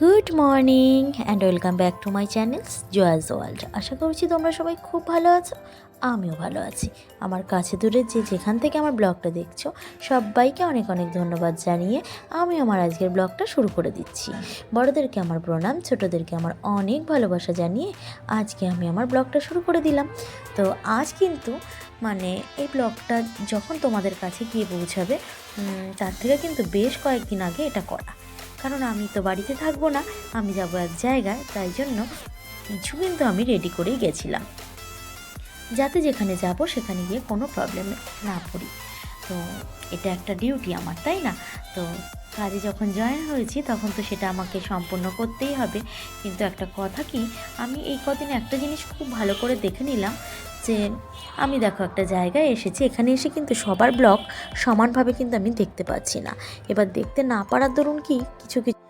Good morning and welcome back to my channels Joya's world. আশা করছি তোমরা সবাই খুব ভালো আছো, আমিও ভালো আছি। আমার কাছে দূরে যে যেখান থেকে আমার ব্লগটা দেখছ, সবাইকে অনেক অনেক ধন্যবাদ জানিয়ে আমি আমার আজকের ব্লগটা শুরু করে দিচ্ছি। বড়োদেরকে আমার প্রণাম, ছোটোদেরকে আমার অনেক ভালোবাসা জানিয়ে আজকে আমি আমার ব্লগটা শুরু করে দিলাম। তো আজ কিন্তু মানে এই ব্লগটা যখন তোমাদের কাছে গিয়ে পৌঁছাবে তার থেকে কিন্তু বেশ কয়েকদিন আগে এটা করা। কারণ আমি তো বাড়িতে থাকব না, আমি যাব এক জায়গায়, তাই জন্য কিছু কিন্তু আমি রেডি করেই গেছিলাম। যাতে যেখানে যাব সেখানে গিয়ে কোনো প্রবলেম না পড়ি। তো এটা একটা ডিউটি আমার, তাই না? তো কাজে যখন জয়েন হয়েছি তখন তো সেটা আমাকে সম্পূর্ণ করতেই হবে। কিন্তু একটা কথা কি, আমি এই কদিন একটা জিনিস খুব ভালো করে দেখে নিলাম যে আমি দেখো একটা জায়গায় এসেছি, এখানে এসে কিন্তু সবার ব্লগ সমানভাবে কিন্তু আমি দেখতে পাচ্ছি না। এবার দেখতে না পারার দরুন কি? কিছু কিছু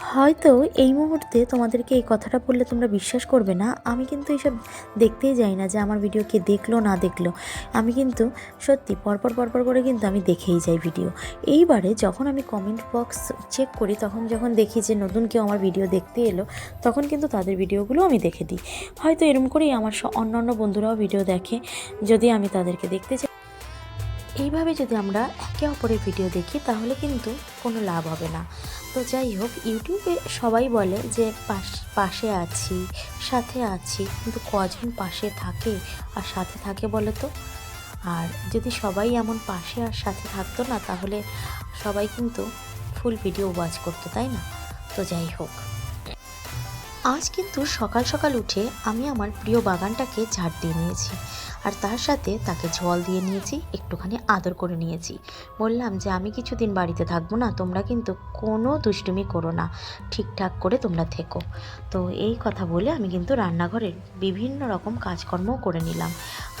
হয়তো এই মুহূর্তে তোমাদেরকে এই কথাটা বললে তোমরা বিশ্বাস করবে না। আমি কিন্তু এইসব দেখতেই যাই না যে আমার ভিডিও কে দেখল, না দেখল। আমি কিন্তু সত্যি পরপর পরপর করে কিন্তু আমি দেখেই যাই ভিডিও এইবারে যখন আমি কমেন্ট বক্স চেক করি, তখন যখন দেখি যে নতুন কেউ আমার ভিডিও দেখতে এলো, তখন কিন্তু তাদের ভিডিওগুলো আমি দেখে দিই। হয়তো এরম করেই আমার স- অন্যান্য বন্ধুরাও ভিডিও দেখে। যদি আমি তাদেরকে দেখতে চাই এইভাবে যদি আমরা একে অপরের ভিডিও দেখি, তাহলে কিন্তু কোনো লাভ হবে না। তো যাই হোক, ইউটিউবে সবাই বলে যে পাশ- পাশে আছি, সাথে আছি, কিন্তু কজন পাশে থাকে আর সাথে থাকে বলে তো? আর যদি সবাই এমন পাশে আর সাথে থাকতো না, তাহলে সবাই কিন্তু ফুল ভিডিও ওয়াচ করতো, তাই না? তো যাই হোক। আজ কিন্তু সকাল সকাল উঠে আমি আমার প্রিয় বাগানটাকে ঝাড় দিয়ে নিয়েছি। আর তার সাথে তাকে জল দিয়ে নিয়েছি, একটুখানি আদর করে নিয়েছি। বললাম যে, আমি কিছুদিন বাড়িতে থাকব না, তোমরা কিন্তু কোনো দুষ্টুমি করো না, ঠিকঠাক করে তোমরা থেকো। তো এই কথা বলে আমি কিন্তু রান্নাঘরের বিভিন্ন রকম কাজকর্মও করে নিলাম।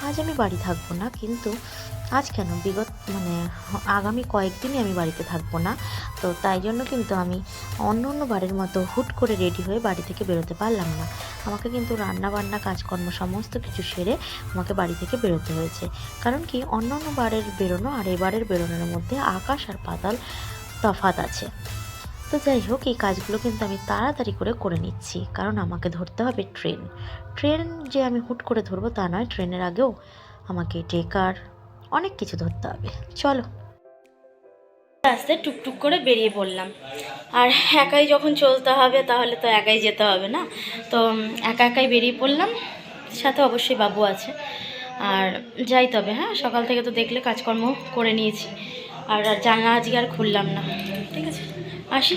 আজ আমি বাড়ি থাকব না, কিন্তু আজ কেন? বিগত মানে আগামী কয়েকদিনই আমি বাড়িতে থাকব না। তো তাই জন্য কিন্তু আমি অন্য অন্য বারের মতো হুট করে রেডি হয়ে বাড়ি থেকে বেরোতে পারলাম না। আমাকে কিন্তু রান্না বান্না কাজকর্ম সমস্ত কিছু সেরে আমাকে বাড়ি থেকে বেরোতে হয়েছে। কারণ কি? অন্য অন্য বারের বেরোনো আর এবারের বেরোনোর মধ্যে আকাশ আর পাতাল তফাত আছে। তো যাই হোক, এই কাজগুলো কিন্তু আমি তাড়াতাড়ি করে করে নিচ্ছি। কারণ আমাকে ধরতে হবে ট্রেন। ট্রেন যে আমি হুট করে ধরবো তা নয়। ট্রেনের আগেও আমাকে টেকার অনেক কিছু ধরতে হবে। চলো। আস্তে টুকটুক করে বেরিয়ে পড়লাম। আর একাই যখন চলতে হবে, তাহলে তো একাই যেতে হবে না? তো একা একাই বেরিয়ে পড়লাম। সাথে অবশ্যই বাবু আছে। আর যাই তবে হ্যাঁ? সকাল থেকে তো দেখলে কাজকর্ম করে নিয়েছি। আর আর জানলা আজকে আর খুললাম না। ঠিক আছে? আসি।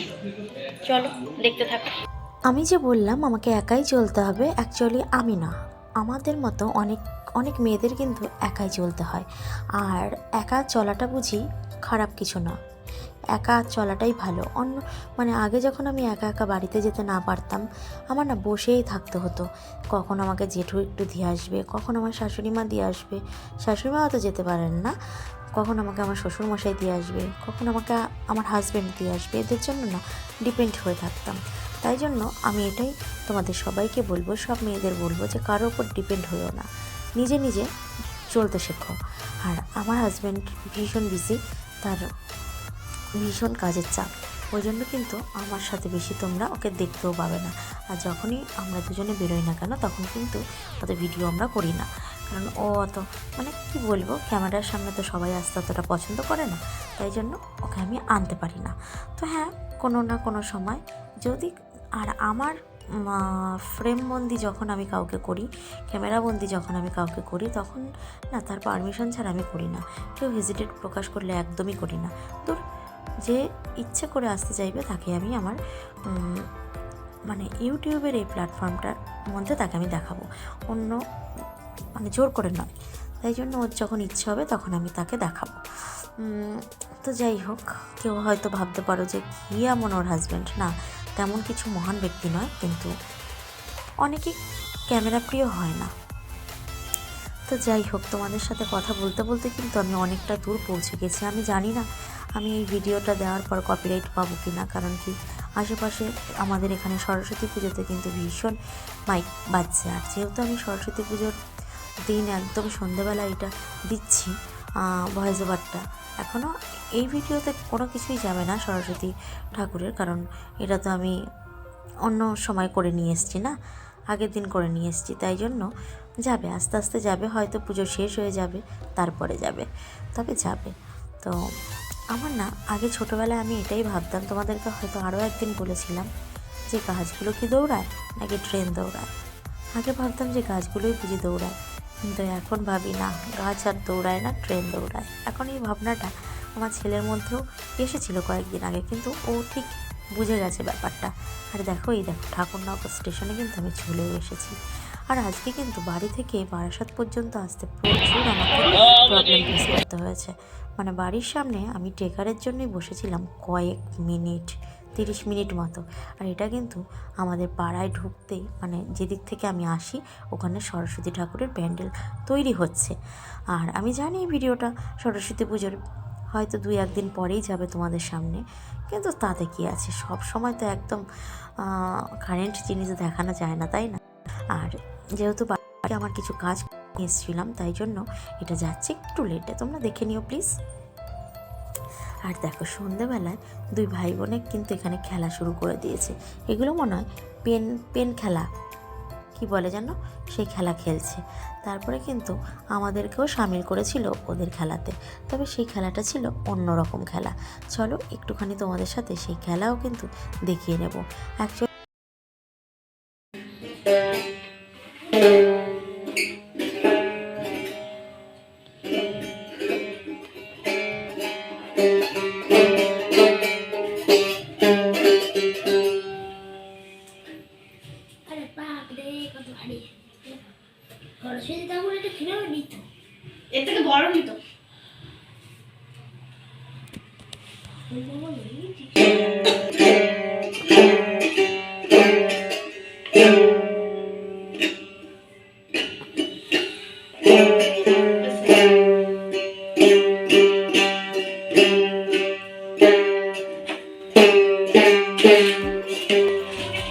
চলো, দেখতে থাকো। আমি যে বললাম, আমাকে একাই চলতে হবে অ্যাকচুয়ালি আমি না। আমাদের মতো অনেক অনেক মেয়েদের কিন্তু একাই চলতে হয়। আর একা চলাটা বুঝি খারাপ কিছু না। একা চলাটাই ভালো। অন্য মানে আগে যখন আমি একা একা বাড়িতে যেতে না পারতাম, আমার না বসেই থাকতে হতো। কখন আমাকে জেঠু একটু দিয়ে আসবে, কখন আমার শাশুড়ি মা দিয়ে আসবে, শাশুড়ি মাও তো যেতে পারেন না। কখন আমাকে আমার শ্বশুর মশাই দিয়ে আসবে, কখন আমাকে আমার হাজব্যান্ড দিয়ে আসবে, এদের জন্য না ডিপেন্ড হয়ে থাকতাম। তাই জন্য আমি এটাই তোমাদের সবাইকে বলব, সব মেয়েদের বলব যে কারোর ওপর ডিপেন্ড হয়েও না। নিজে নিজে চলতে শেখো। আর আমার হাজব্যান্ড ভীষণ বিজি তার ভীষণ কাজের চাপ। ওই জন্য কিন্তু আমার সাথে বেশি তোমরা ওকে দেখতেও পাবে না। আর যখনই আমরা দুজনে বেরোই না কেন, তখন কিন্তু অত ভিডিও আমরা করি না। কারণ ও অত মানে কি বলব, ক্যামেরার সামনে তো সবাই আসতে অতটা পছন্দ করে না। তাই জন্য ওকে আমি আনতে পারি না। তো হ্যাঁ কোনো না কোনো সময় যদি, আর আমার ফ্রেমবন্দি যখন আমি কাউকে করি ক্যামেরাবন্দি যখন আমি কাউকে করি, তখন না তার পারমিশন ছাড়া আমি করি না। কেউ হেজিটেট প্রকাশ করলে একদমই করি না। দূর যে ইচ্ছে করে আসতে চাইবে তাকে আমি আমার মানে ইউটিউবের এই প্ল্যাটফর্মটার মধ্যে তাকে আমি দেখাবো। অন্য মানে জোর করে নয়। তাই জন্য ওর যখন ইচ্ছে হবে তখন আমি তাকে দেখাবো। তো যাই হোক, কেউ হয়তো ভাবতে পারো যে কী এমন ওর হাজব্যান্ড না, তেমন কিছু মহান ব্যক্তি নয়, কিন্তু অনেকে ক্যামেরা প্রিয় হয় না। তো যাই হোক, তোমাদের সাথে কথা বলতে বলতে কিন্তু আমি অনেকটা দূর পৌঁছে গেছি। আমি জানি না আমি এই ভিডিওটা দেওয়ার পর কপিরাইট পাবো কি না কারণ কি আশেপাশে আমাদের এখানে সরস্বতী পুজোতে কিন্তু ভীষণ মাইক বাজছে। আর যেহেতু আমি সরস্বতী পুজোর দিন একদম সন্ধেবেলা এটা দিচ্ছি ভয়েস ওভারটা এখনও এই ভিডিওতে কোনো কিছুই যাবে না সরস্বতী ঠাকুরের, কারণ এটা তো আমি অন্য সময় করে নিয়ে এসছি না। আগের দিন করে নিয়ে এসেছি, তাই জন্য যাবে, আস্তে আস্তে যাবে, হয়তো পুজো শেষ হয়ে যাবে, তারপরে যাবে, তবে যাবে। তো আমার না, আগে ছোটোবেলায় আমি এটাই ভাবতাম, তোমাদেরকে হয়তো আরও একদিন বলেছিলাম যে গাছগুলো কি দৌড়ায় নাকি ট্রেন দৌড়ায়? আগে ভাবতাম যে গাছগুলোই বুঝি দৌড়ায়, কিন্তু এখন ভাবি না, গাছ আর দৌড়ায় না, ট্রেন দৌড়ায়। এখন এই ভাবনাটা আমার ছেলের মধ্যেও এসেছিল কয়েকদিন আগে, কিন্তু ও ঠিক বুঝে গেছে ব্যাপারটা। আর দেখো, এই দেখো ঠাকুরনগর স্টেশনে কিন্তু আমি চলেও এসেছি। আর আজকে কিন্তু বাড়ি থেকে বারাসাত পর্যন্ত আসতে প্রচুর আমাকে প্রবলেম ফেস করতে হয়েছে। মানে বাড়ির সামনে আমি টেকারের জন্যই বসেছিলাম কয়েক মিনিট, তিরিশ মিনিট মতো। আর এটা কিন্তু আমাদের পাড়ায় ঢুকতেই মানে যেদিক থেকে আমি আসি, ওখানে সরস্বতী ঠাকুরের প্যান্ডেল তৈরি হচ্ছে। আর আমি জানি ভিডিওটা সরস্বতী পুজোর হয়তো দুই, একদিন পরেই যাবে তোমাদের সামনে। কিন্তু তাতে কি আছে? সব সময় তো একদম কারেন্ট জিনিস দেখানো যায় না, তাই না? আর যেহেতু বাড়িতে আমার কিছু কাজ এসেছিলাম, তাই জন্য এটা যাচ্ছে একটু লেটে তোমরা দেখে নিও প্লিজ আর দেখো, সন্ধেবেলায় দুই ভাই বোনে কিন্তু এখানে খেলা শুরু করে দিয়েছে। এগুলো মনে হয় পেন পেন খেলা। কি বলে যেন সেই খেলা খেলছে। তারপরে কিন্তু আমাদেরকেও সামিল করেছিল ওদের খেলাতে। তবে সেই খেলাটা ছিল অন্য রকম খেলা। চলো একটুখানি তোমাদের সাথে সেই খেলাও কিন্তু দেখিয়ে নেব। অ্যাকচুয়ালি এর থেকে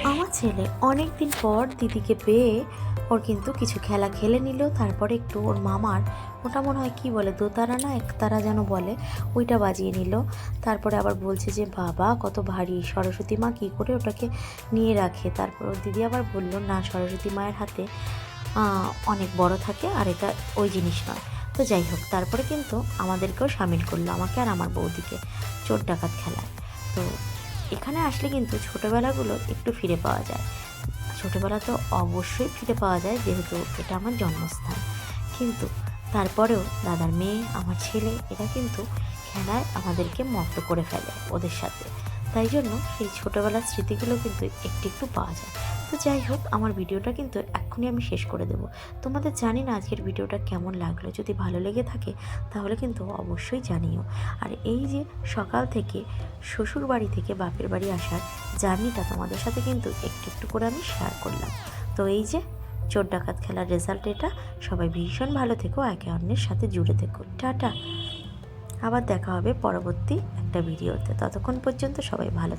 আমার ছেলে অনেকদিন পর দিদিকে পেয়ে ওর কিন্তু কিছু খেলা খেলে নিল, তারপরে একটু ওর মামার ওটা মনে হয় কী বলে, দোতারা না, একতারা যেন বলে, ওইটা বাজিয়ে নিল। তারপরে আবার বলছে যে, বাবা, কত ভারী, সরস্বতী মা কী করে ওটাকে নিয়ে রাখে? তারপর দিদি আবার বলল, না, সরস্বতী মায়ের হাতে অনেক বড় থাকে, আর এটা ওই জিনিস নয়। তো যাই হোক, তারপরে কিন্তু আমাদেরকেও সামিল করল, আমাকে আর আমার বৌদিকে, চোর ডাকাত খেলায়। তো এখানে আসলে কিন্তু ছোটোবেলাগুলো একটু ফিরে পাওয়া যায়। ছোটোবেলা তো অবশ্যই ফিরে পাওয়া যায়, যেহেতু এটা আমার জন্মস্থান। কিন্তু তারপরেও দাদার মেয়ে, আমার ছেলে, এরা কিন্তু খেলায় আমাদেরকে মত্ত করে ফেলে ওদের সাথে। তাই জন্য সেই ছোটোবেলার স্মৃতিগুলো কিন্তু একটু একটু পাওয়া যায়। তো যাই হোক, আমার ভিডিওটা কিন্তু এক্ষুনি আমি শেষ করে দেবো। তোমাদের জানি না আজকের ভিডিওটা কেমন লাগল? যদি ভালো লেগে থাকে, তাহলে কিন্তু অবশ্যই জানিও। আর এই যে সকাল থেকে শ্বশুর বাড়ি থেকে বাপের বাড়ি আসার জার্নিটা তোমাদের সাথে কিন্তু একটু একটু করে আমি শেয়ার করলাম। তো এই যে চোর ডাকাত খেলার রেজাল্ট এটা, সবাই ভীষণ ভালো থেকো, একে অন্যের সাথে জুড়ে থেকো। টাটা। আবার দেখা হবে পরবর্তী একটা ভিডিওতে ততক্ষণ পর্যন্ত সবাই ভালো